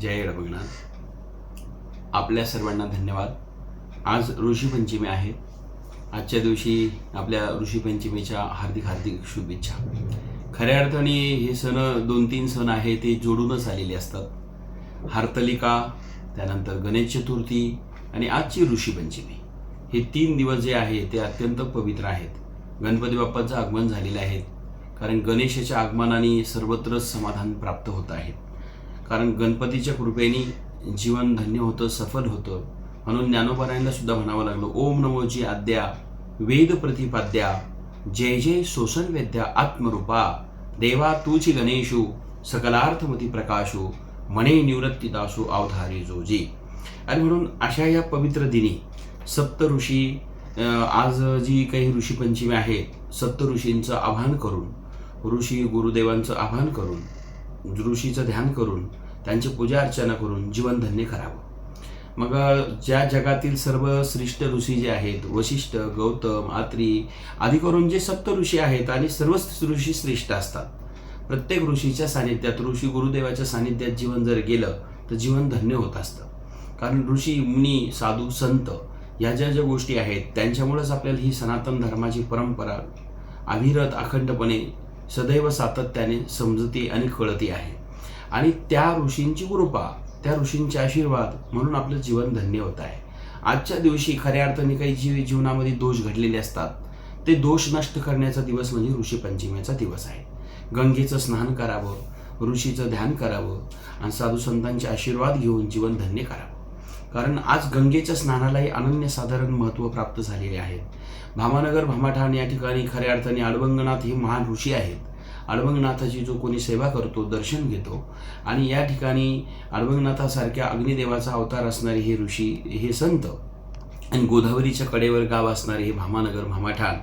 जय रघुनाथ आपल्या सर्वांना धन्यवाद. आज ऋषीपंचमी आहे. आजच्या दिवशी आपल्या ऋषीपंचमीच्या हार्दिक हार्दिक शुभेच्छा. खऱ्या अर्थाने हे सण दोन तीन सण आहे ते जोडूनच आलेले असतात. हार्तलिका त्यानंतर गणेश चतुर्थी आणि आजची ऋषीपंचमी हे तीन दिवस जे आहे ते अत्यंत पवित्र आहेत. गणपती बाप्पाचं आगमन झालेलं आहे. कारण गणेशाच्या आगमनाने सर्वत्र समाधान प्राप्त होत आहे. कारण गणपतीच्या कृपेने जीवन धन्य होतं सफल होतं. म्हणून ज्ञानोपरायणला सुद्धा म्हणावं लागलं ओम नमोजी आद्या वेद प्रतिपाद्या जय जय सोसन वेद्या आत्मरूपा देवा तूची गणेशू सकलार्थमती प्रकाशू मणे निवृत्तीदासू अवधारी जोजी. आणि म्हणून अशा या पवित्र दिनी सप्त ऋषी आज जी काही ऋषीपंचमी आहे सप्त ऋषींचं आवाहन करून ऋषी गुरुदेवांचं आवाहन करून ऋषीचं ध्यान करून त्यांची पूजा अर्चना करून जीवन धन्य करावं. मग ज्या जगातील सर्व श्रेष्ठ ऋषी जे आहेत वशिष्ठ गौतम आत्री आदी करून जे सप्त ऋषी आहेत आणि सर्वच ऋषी श्रेष्ठ असतात प्रत्येक ऋषीच्या सानिध्यात ऋषी गुरुदेवाच्या सानिध्यात जीवन जर गेलं तर जीवन धन्य होत असतं. कारण ऋषी मुनी साधू संत या ज्या ज्या गोष्टी आहेत त्यांच्यामुळेच आपल्याला ही सनातन धर्माची परंपरा अविरत अखंडपणे सदैव सातत्याने समजती आणि कळती आहे. आणि त्या ऋषींची कृपा त्या ऋषींचे आशीर्वाद म्हणून आपलं जीवन धन्य होत आहे. आजच्या दिवशी खऱ्या अर्थाने काही जीव जीवनामध्ये दोष घडलेले असतात. ते दोष नष्ट करण्याचा दिवस म्हणजे ऋषी पंचमीचा दिवस आहे. गंगेचं स्नान करावं ऋषीचं ध्यान करावं आणि साधू संतांचे आशीर्वाद घेऊन जीवन धन्य करावं. कारण आज गंगेच्या स्नानालाही अनन्यसाधारण महत्त्व प्राप्त झालेले आहे. भामानगर भामाठाण या ठिकाणी खऱ्या अर्थाने अडवंगनाथ हे महान ऋषी आहेत. अडवंगनाथाची जो कोणी सेवा करतो दर्शन घेतो आणि या ठिकाणी अडवंगनाथासारख्या अग्निदेवाचा अवतार असणारे हे ऋषी हे संत आणि गोदावरीच्या कडेवर गाव असणारे हे भामानगर भामाठाण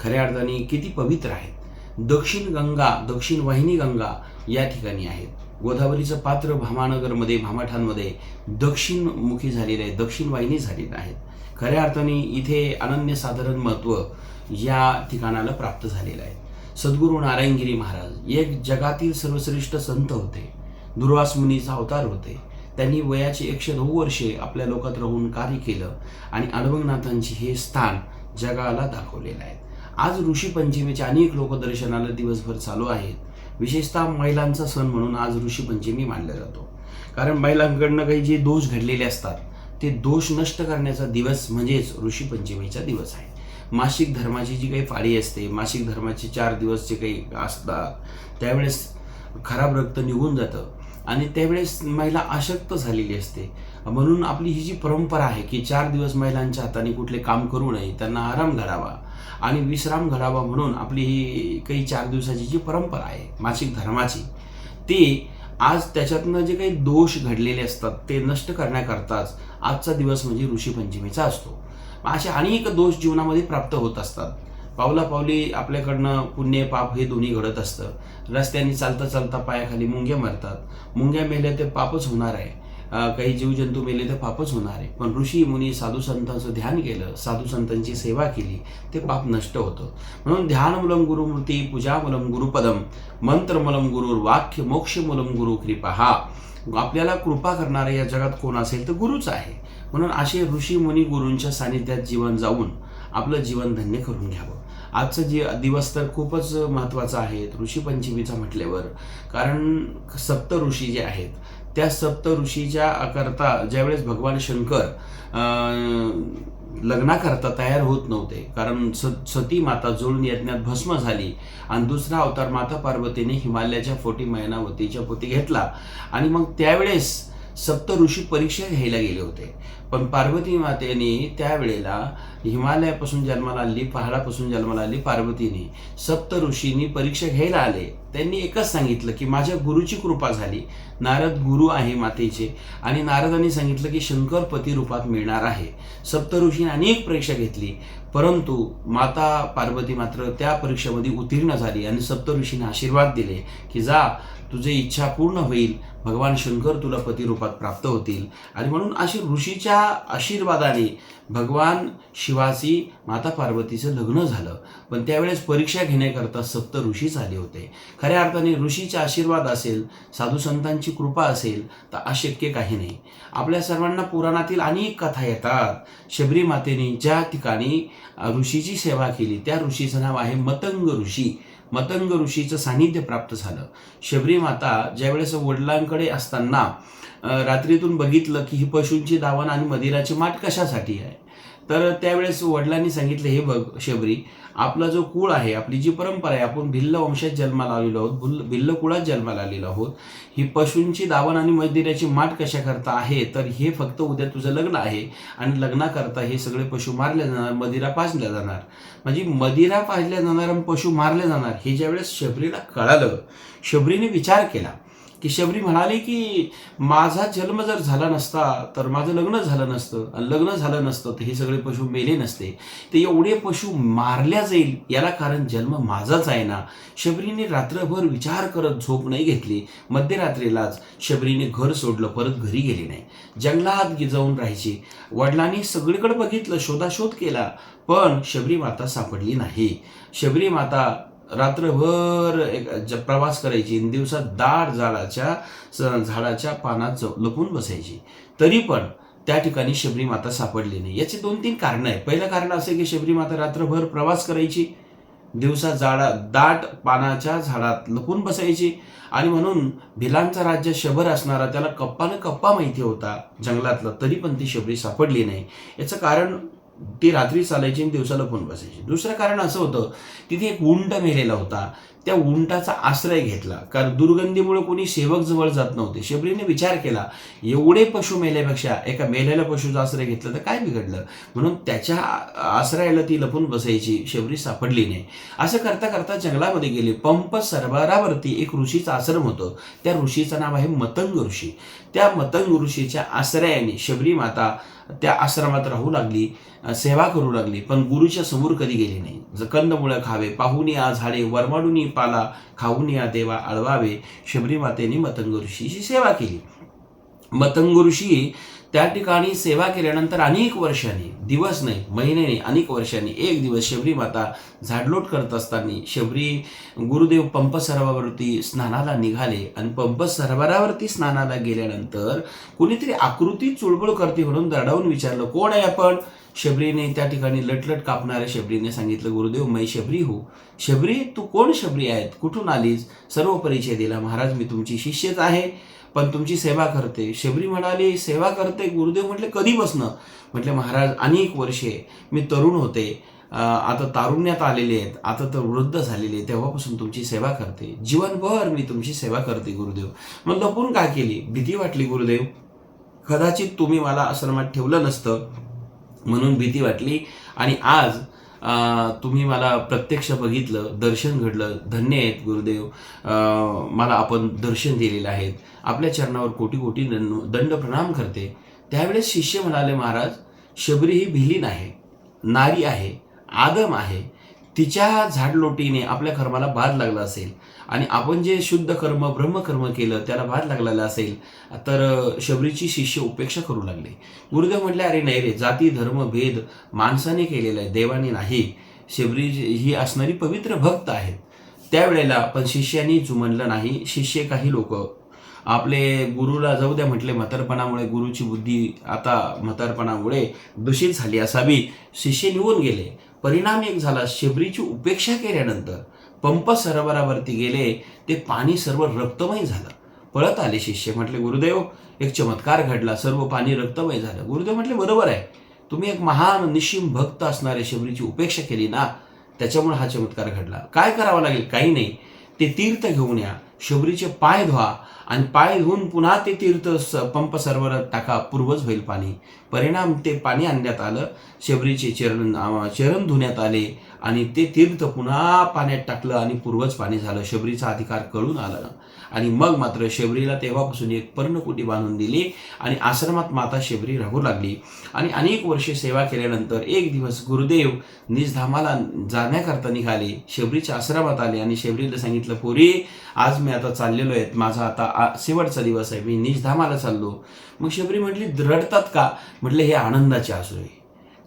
खऱ्या अर्थाने किती पवित्र आहेत. दक्षिण गंगा दक्षिण वाहिनी गंगा या ठिकाणी आहेत गोदावरीचं पात्र भामानगरमध्ये भामाठांमध्ये दक्षिणमुखी झालेलं आहे दक्षिण वाहिनी झालेलं आहे खऱ्या अर्थाने इथे अनन्यसाधारण महत्त्व या ठिकाणाला प्राप्त झालेलं आहे. सद्गुरू नारायणगिरी महाराज एक जगातील सर्वश्रेष्ठ संत होते. दुर्वास मुनीचा अवतार होते. त्यांनी वयाचे एकशे नऊ वर्षे आपल्या लोकात राहून कार्य केलं आणि अडवंगनाथांची हे स्थान जगाला दाखवलेलं आहे. आज ऋषी पंचमीचे अनेक लोक दर्शनाला दिवसभर चालू आहेत. विशेषतः महिलांचा सण म्हणून आज ऋषी पंचमी मानला जातो. कारण महिलांकडनं काही जे दोष घडलेले असतात ते दोष नष्ट करण्याचा दिवस म्हणजेच ऋषी पंचमीचा दिवस आहे. मासिक धर्माची जी काही पाळी असते मासिक धर्माचे चार दिवस जे काही असतात त्यावेळेस खराब रक्त निघून जातं आणि त्यावेळेस महिला अशक्त झालेली असते. म्हणून आपली ही जी परंपरा आहे की चार दिवस महिलांच्या हाताने कुठले काम करू नये त्यांना आराम घडावा आणि विश्राम घडावा म्हणून आपली ही काही चार दिवसाची जी परंपरा आहे मासिक धर्माची ती आज त्याच्यातनं जे काही दोष घडलेले असतात ते नष्ट करण्याकरताच आजचा दिवस म्हणजे ऋषीपंचमीचा असतो. असे अनेक दोष जीवनामध्ये प्राप्त होत असतात. पावला पावली आपल्याकडनं पुण्य पाप हे दोन्ही घडत असतं. रस्त्याने चालता चालता पायाखाली मुंग्या मरतात. मुंग्या मेल्या ते पापच होणार आहे. काही जीवजंतू मेले तर पापच होणार. आहे पण ऋषी मुनी साधू संतांचं ध्यान केलं साधू संतांची सेवा केली ते पाप नष्ट होतं. म्हणून ध्यानमूलम गुरुमूर्ती पूजामूलम गुरुपदम मंत्रमूलम गुरुर वाक्य मोक्षमूलम गुरु कृपा. हा. आपल्याला कृपा करणारा या जगात कोण असेल तर गुरुच आहे. म्हणून असे ऋषी मुनी गुरूंच्या सानिध्यात जीवन जाऊन आपलं जीवन धन्य करून घ्यावं. आजचं जे दिवस तर खूपच महत्त्वाचा आहे ऋषी पंचमीचा म्हटल्यावर. कारण सप्त ऋषी जे आहेत त्या सप्त ऋषीच्या करता ज्यावेळेस भगवान शंकर लग्नाकरता तयार होत नव्हते कारण स सती माता जुळून यज्ञात भस्म झाली आणि दुसरा अवतार माता पार्वतीने हिमालयाच्या फोटी मैनावतीच्या पोती घेतला. आणि मग त्यावेळेस सप्त ऋषी परीक्षा घ्यायला गेले होते. पण पार्वती मातेने त्यावेळेला हिमालयापासून जन्माला आली पहाडापासून जन्माला आली पार्वतीने. सप्त ऋषींनी परीक्षा घ्यायला आले. त्यांनी एकच सांगितलं की माझ्या गुरुची कृपा झाली. नारद गुरु आहे मातेचे आणि नारदांनी सांगितलं की शंकर पती रूपात मिळणार आहे. सप्त ऋषीने अनेक परीक्षा घेतली परंतु माता पार्वती मात्र त्या परीक्षेमध्ये उत्तीर्ण झाली आणि सप्त आशीर्वाद दिले की जा तुझी इच्छा पूर्ण होईल. भगवान शंकर तुला पतिरूपात प्राप्त होतील. आणि म्हणून अशी ऋषीच्या आशीर्वादाने भगवान शिवाची माता पार्वतीचं लग्न झालं. पण त्यावेळेस परीक्षा घेण्याकरता सप्त ऋषीच आले होते. खऱ्या अर्थाने ऋषीचा आशीर्वाद असेल साधू संतांची कृपा असेल तर अशक्य काही नाही. आपल्या सर्वांना पुराणातील अनेक कथा येतात. शबरी मातेने ज्या ठिकाणी ऋषीची सेवा केली त्या ऋषीचं नाव आहे मतंग ऋषी. मतंग ऋषीचं सान्निध्य प्राप्त झालं. शबरी माता ज्यावेळेस वडिलांकडे असताना रात्रीतून बघितलं की ही पशूंची दावण आणि मदिराची माठ कशासाठी आहे? तर त्यावेळेस वडिलांनी सांगितलं हे बघ शबरी आपला जो कुळ आहे आपली जी परंपरा आहे आपण भिल्ल वंशात जन्माला आलेलो आहोत भुल- भिल्ल कुळात जन्माला आलेलो आहोत. ही पशूंची दावण आणि मजदिराची माठ कशा करता आहे तर हे फक्त उद्या तुझं लग्न आहे आणि लग्नाकरता हे सगळे पशु मारले जाणार मदिरा पाजल्या जाणार. म्हणजे मदिरा पाजल्या जाणार आणि पशु मारले जाणार हे ज्यावेळेस शबरीला कळालं शबरीने विचार केला. की शबरी म्हणाले की माझा जन्म जर झाला नसता तर माझं लग्न झालं नसतं. आणि लग्न झालं नसतं तर हे सगळे पशु मेले नसते. ते एवढे पशु मारल्या जाईल याला कारण जन्म माझाच आहे ना? शबरीने रात्रभर विचार करत झोप नाही घेतली. मध्यरात्रीलाच शबरीने घर सोडलं परत घरी गेली नाही. जंगलात जाऊन राहायची. वडिलांनी सगळीकडे बघितलं शोधाशोध केला. पण शबरी माता सापडली नाही. शबरी माता रात्रभर एक ज- प्रवास करायची आणि दिवसात दाट झाडाच्या झाडाच्या पानात ज- लपून बसायची. तरी पण त्या ठिकाणी शबरी माता सापडली नाही. याची दोन तीन कारणं आहे पहिलं कारण असं की शबरी माता रात्रभर प्रवास करायची दिवसा झाडा दाट पानाच्या झाडात लपून बसायची आणि म्हणून भिलांचा राज्य शबर असणारा त्याला कप्पानं कप्पा माहिती होता जंगलातला तरी पण ती शबरी सापडली नाही. याचं कारण ती रात्री चालायची आणि दिवसाला फोन बसायची. दुसरं कारण असं होतं तिथे एक उंट मेलेला होता. त्या उंटाचा आश्रय घेतला. कारण दुर्गंधीमुळे कोणी सेवक जवळ जात नव्हते. शबरीने विचार केला एवढे पशु मेल्यापेक्षा एका मेलेल्या पशूचा आश्रय घेतला तर काय बिघडलं? म्हणून त्याच्या आश्रयाला ती लपून बसायची शबरी सापडली नाही. असं करता करता जंगलामध्ये गेले. पंप सरबारावरती एक ऋषीचं आश्रम होतं. त्या ऋषीचं नाव आहे मतंग ऋषी. त्या मतंग ऋषीच्या आश्रयाने शबरी माता त्या आश्रमात राहू लागली सेवा करू लागली. पण गुरुच्या समोर कधी गेली नाही. ज कंदमुळं खावे पाहुनी आ झाडे वरमाडूनी पाला खाऊन या देवा आळवावे. शबरीमातेने मतंग ऋषीची सेवा केली. मतंग ऋषी त्या ठिकाणी सेवा केल्यानंतर अनेक वर्षांनी दिवस नाही महिन्याने अनेक वर्षांनी एक दिवस शबरी माता झाडलोट करत असताना शबरी गुरुदेव पंप सरोवरावरती स्नानाला निघाले आणि पंप सरोवरावरती स्नानाला गेल्यानंतर कुणीतरी आकृती चुळबुळ करते म्हणून दरडावून विचारलं कोण आहे आपण? शबरीने त्या ठिकाणी लटलट कापणाऱ्या शबरीने सांगितलं गुरुदेव मै शबरी हो. शबरी? तू कोण शबरी आहेत कुठून आलीस? सर्व परिचय दिला महाराज मी तुमची शिष्यच आहे पण तुमची सेवा करते. शबरी म्हणाली सेवा करते? गुरुदेव म्हटले कधीपासनं म्हटले महाराज अनेक वर्षे मी तरुण होते. आता तारुण्यात आलेले आहेत. आता तर वृद्ध झालेले तेव्हापासून तुमची सेवा करते. जीवनभर मी तुमची सेवा करते गुरुदेव. मग लपून का केली? भीती वाटली गुरुदेव? कदाचित तुम्ही मला आश्रमात ठेवलं नसतं. म्हणून भीती वाटली. आणि आज तुम्ही मला प्रत्यक्ष बघितलं दर्शन घडलं. धन्य आहेत गुरुदेव. मला आपण दर्शन दिलेलं आहेत आपल्या चरणावर कोटी कोटी दंड दंड प्रणाम करते. त्यावेळेस शिष्य म्हणाले महाराज शबरी ही भिलीन आहे नारी आहे. आदम आहे. तिच्या झाडलोटीने आपल्या कर्माला बाद लागला असेल आणि आपण जे शुद्ध कर्म ब्रह्मकर्म केलं त्याला बाद लागलेला असेल तर शबरीची शिष्य उपेक्षा करू लागले. गुरुदेव म्हटले अरे नाही रे जाती धर्म भेद माणसाने केलेला आहे देवाने नाही. शबरी ही असणारी पवित्र भक्त आहेत. त्यावेळेला पण शिष्यांनी जुमनलं नाही. शिष्य काही लोक आपले गुरुला जाऊ द्या म्हटले म्हातारपणामुळे गुरुची बुद्धी आता म्हातारपणामुळे दूषित झाली असावी. शिष्य निघून गेले. परिणाम एक झाला. शबरीची उपेक्षा केल्यानंतर पंप सरोवरावरती गेले ते पाणी सर्व रक्तमय झालं. पळत आले शिष्य. म्हटले गुरुदेव एक चमत्कार घडला. सर्व पाणी रक्तमय झालं. गुरुदेव म्हटले बरोबर आहे. तुम्ही एक महान निशिम भक्त असणाऱ्या शबरीची उपेक्षा केली ना त्याच्यामुळे हा चमत्कार घडला. काय करावं लागेल? काही नाही. ते तीर्थ घेऊन या. शबरीचे पाय धुवा आणि पाय धुवून पुन्हा ते तीर्थ स- पंप सर्वरात टाका पूर्वज होईल पाणी. परिणाम ते पाणी आणण्यात आलं शबरीचे चरण चरण धुण्यात आले आणि ते तीर्थ पुन्हा पाण्यात टाकलं आणि पूर्वज पाणी झालं. शबरीचा अधिकार कळून आला. आणि मग मात्र शबरीला तेव्हापासून एक पर्णकुटी बांधून दिली आणि आश्रमात माता शबरी राहू लागली. आणि अनेक वर्षे सेवा केल्यानंतर एक दिवस गुरुदेव निजधामाला जाण्याकरता निघाले. शबरीच्या आश्रमात आले आणि शबरीला सांगितलं पोरी आज मी आता चाललेलो आहे. माझा आता शेवटचा दिवस आहे. मी निजधामाला चाललो. मग शबरी म्हटली रडतात का? म्हटलं हे आनंदाचे आसू आहे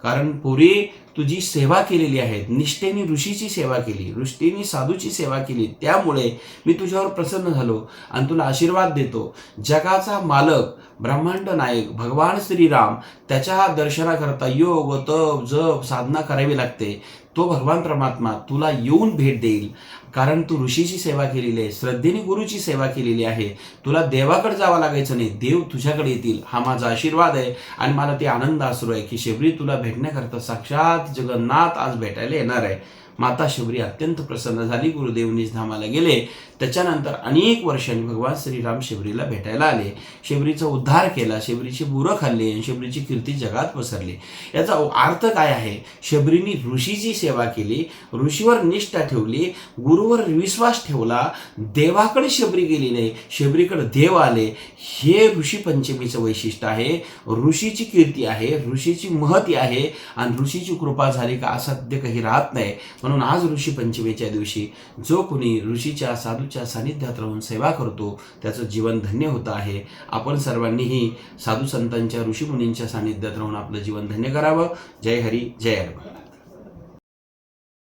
कारण पुरी तुझी सेवा केलेली आहे निष्ठेने ऋषीची सेवा केली. ऋष्टीने साधूची सेवा केली. त्यामुळे मी तुझ्यावर प्रसन्न झालो आणि तुला आशीर्वाद देतो. जगाचा मालक ब्रह्मांड नायक भगवान श्रीराम त्याच्या दर्शनाकरता योग तप जप साधना करावी लागते. तो भगवान परमात्मा तुला येऊन भेट देईल. कारण तू ऋषीची सेवा केलेली आहे. श्रद्धेने गुरुची सेवा केलेली आहे. तुला देवाकडे जावं लागायचं नाही. देव तुझ्याकडे येतील. हा माझा आशीर्वाद आहे आणि मला ते आनंद असू आहे की शेबरी तुला भेटण्याकरता साक्षात जगन्नाथ आज भेटायला येणार आहे. माता शबरी अत्यंत प्रसन्न झाली. गुरुदेव निजधामाला गेले. त्याच्यानंतर अनेक वर्षांनी भगवान श्रीराम शिबरीला भेटायला आले. शिबरीचा उद्धार केला शिबरीची बुरं खाल्ली आणि शिबरीची कीर्ती जगात पसरली. याचा अर्थ काय आहे? शबरीनी ऋषीची सेवा केली ऋषीवर निष्ठा ठेवली गुरुवर विश्वास ठेवला. देवाकडे शबरी गेली नाही शबरीकडे देव आले. हे ऋषी पंचमीचं वैशिष्ट्य आहे. ऋषीची कीर्ती आहे ऋषीची महती आहे आणि ऋषीची कृपा झाली का असाध्य काही राहत नाही. म्हणून आज ऋषी पंचमीच्या दिवशी जो कोणी ऋषीच्या साधूच्या सानिध्यात राहून सेवा करतो. त्याचं जीवन धन्य होतं आहे. आपण सर्वांनीही साधू संतांच्या ऋषीमुनींच्या सानिध्यात राहून आपलं जीवन धन्य करावं. जय हरी जय हनुमान